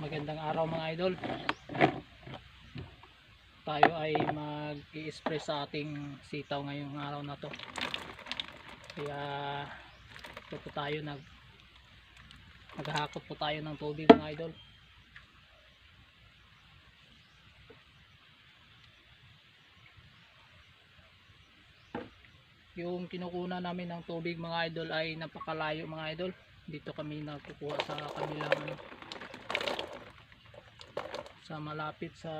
Magandang araw mga idol. Tayo ay mag-i-spray sa ating sitaw ngayong araw na to. Kaya ito po tayo nag naghahakot po tayo ng tubig mga idol. Yung kinukuna namin ng tubig mga idol ay napakalayo mga idol. Dito kami nagkukuha sa kabilang sa malapit sa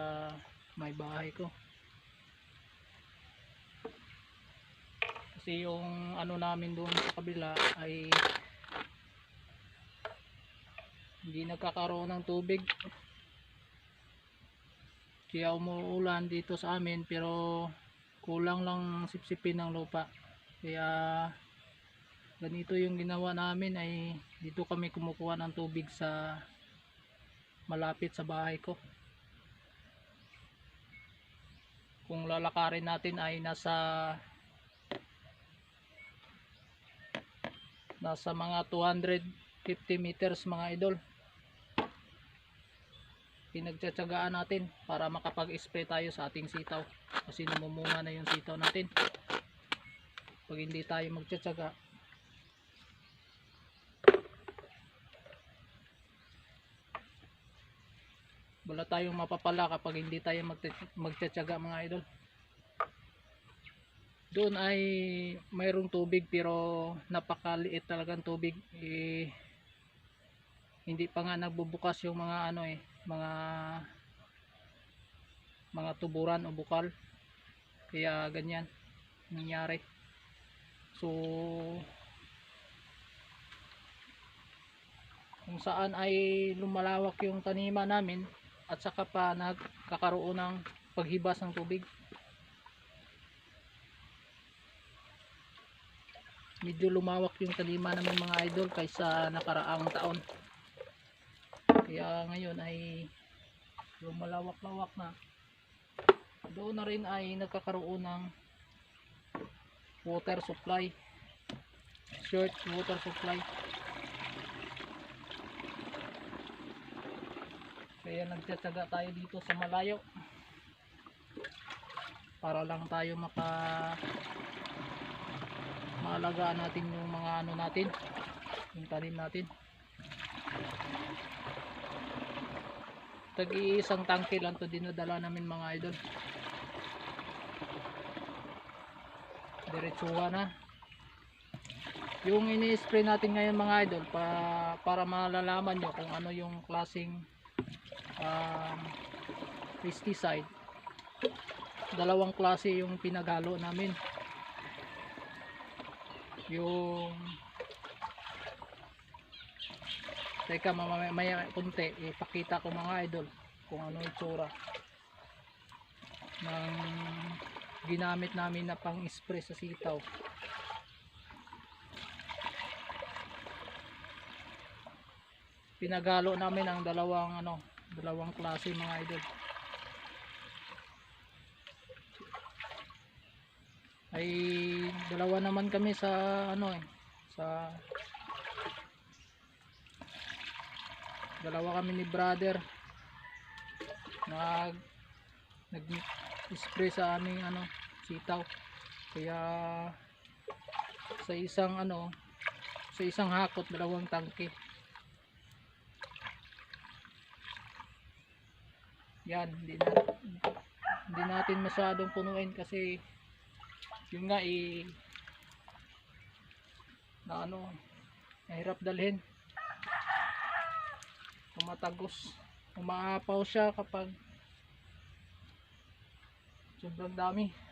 may bahay ko. Kasi yung ano namin doon sa kabila ay hindi nagkakaroon ng tubig. Kaya umuulan dito sa amin pero kulang lang sipsipin ng lupa. Kaya ganito yung ginawa namin ay dito kami kumukuha ng tubig sa malapit sa bahay ko kung lalakarin natin ay nasa nasa mga 250 meters mga idol. Pinagtsatsagaan natin para makapag-spray tayo sa ating sitaw. Kasi namumunga na yung sitaw natin. Pag hindi tayo magtsatsaga wala tayong mapapala kapag hindi tayo magtsatsaga mga idol. Doon ay mayroong tubig pero napakaliit talagang tubig. Eh, hindi pa nga nagbubukas yung mga ano eh mga mga tuburan o bukal. Kaya ganyan nangyari. So kung saan ay lumalawak yung taniman namin at saka pa nagkakaroon ng paghibas ng tubig. Medyo lumawak yung taniman namin mga idol kaysa nakaraang taon. Kaya ngayon ay lumalawak-lawak na. Doon na rin ay nagkakaroon ng water supply. Short water supply kaya nagtsatsaga tayo dito sa malayo. Para lang tayo maka maalagaan natin yung mga ano natin yung tanim natin. Tag isang tangke lang to dinadala namin mga idol. Diretsuha na. Yung ini-spray natin ngayon mga idol pa, para malalaman nyo kung ano yung klaseng um, pesticide. Dalawang klase yung pinaghalo namin. Yung teka mamaya maya kunti. Ipakita ko mga idol kung ano yung tsura ng ginamit namin na pang spray sa sitaw. Pinagalo namin ang dalawang ano dalawang klase mga idol. Ay dalawa naman kami sa ano eh sa dalawa kami ni brother. Nag nag spray sa aming ano sitaw. Kaya sa isang ano sa isang hakot dalawang tangke yan hindi na hindi natin masyadong punuin kasi yun nga eh na ano mahirap dalhin. Tumatagos. Umaapaw siya kapag sobrang dami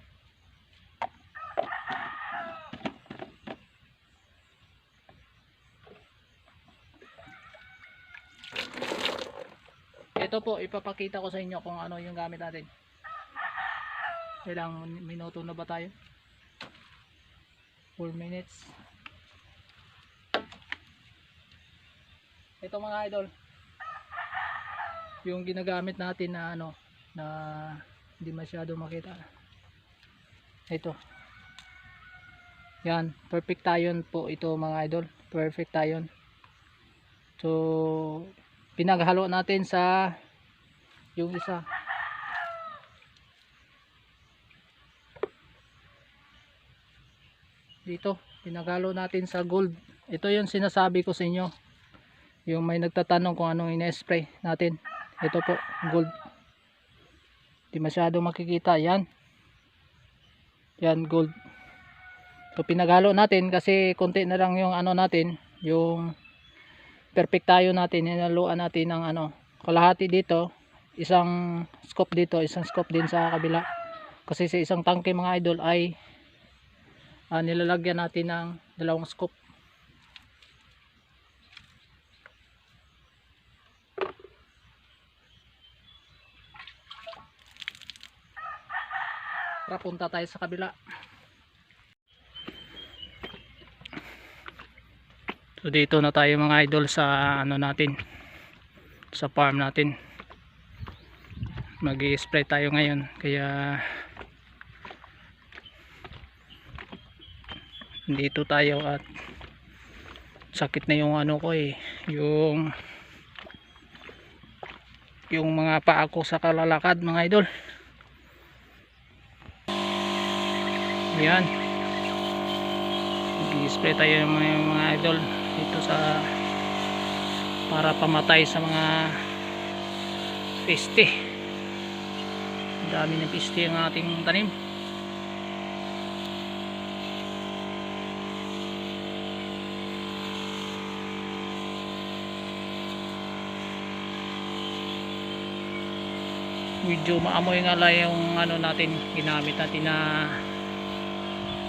ito po ipapakita ko sa inyo kung ano yung gamit natin. Ilang minuto na ba tayo? 4 minutes. Ito mga idol yung ginagamit natin na ano na hindi masyado makita. Ito. Yan perfect tayon po ito mga idol. Perfect tayon so pinaghalo natin sa yung isa. Dito pinaghalo natin sa gold. Ito yung sinasabi ko sa inyo. Yung may nagtatanong kung anong ina-spray natin. Ito po gold. Di masyado makikita. Yan. Yan gold. So pinaghalo natin kasi konti na lang yung ano natin yung perfect tayo natin hinaluan natin ng ano kalahati dito isang scoop dito isang scoop din sa kabila kasi sa isang tangke mga idol ay ah, nilalagyan natin ng dalawang scoop Tara, punta tayo sa kabila. So dito na tayo mga idol sa ano natin sa farm natin. Mag-i-spray tayo ngayon kaya dito tayo at sakit na yung ano ko eh yung yung mga paa ko sa kalalakad mga idol Ayan. Mag-spray tayo mga, mga idol sa para pamatay sa mga peste. Dami ng peste ang ating tanim. medyo maamoy nga lang yung ano natin ginamit natin na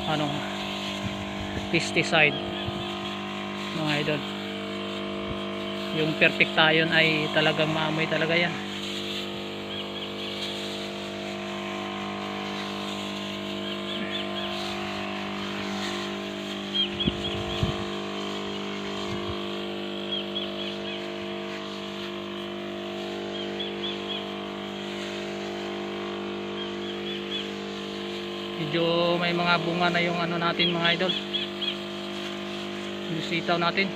ano pesticide mga idol. Yung perfectayon ay talagang maamoy talaga yan. Medyo may mga bunga na yung ano natin mga idol yung natin.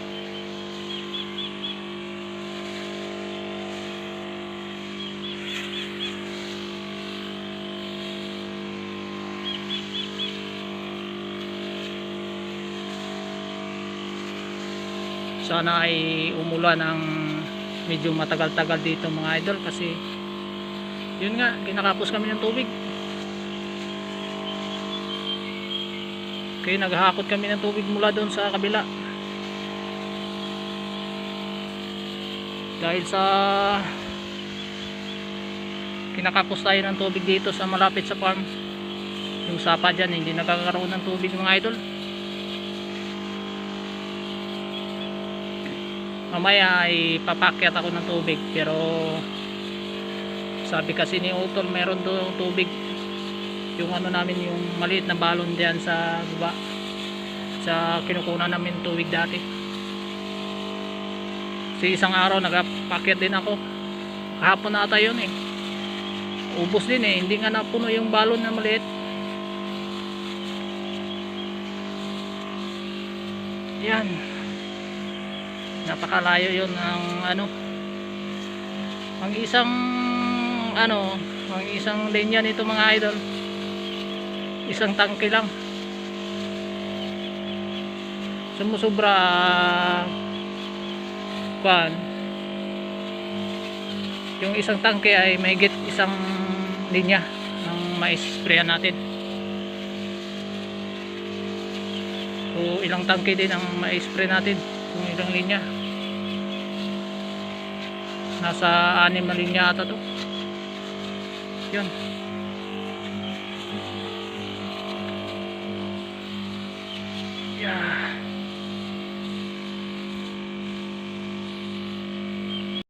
Sana ay umulan ng medyo matagal-tagal dito mga idol kasi yun nga kinakapos kami ng tubig. Kaya naghahakot kami ng tubig mula doon sa kabila dahil sa kinakapos tayo ng tubig dito sa malapit sa farm yung sapa dyan hindi nakakaroon ng tubig mga idol. Mamaya ay papakyat ako ng tubig pero sabi kasi ni Utol meron doon tubig. Yung ano namin yung maliit na balon diyan sa baba sa kinukunan namin tubig dati si isang araw nagapakyat din ako. Kahapon na ata yun eh. Ubos din eh. Hindi nga napuno yung balon na maliit. Yan. Napakalayo yun ang ano. Ang isang ano ang isang linya nito mga idol. Isang tangke lang. Sumusubra pan yung isang tangke ay mahigit isang linya ng maisprayan natin. So ilang tangke din ang maispray natin yung ilang linya. Nasa anim na linya ata to. Yun. Yeah.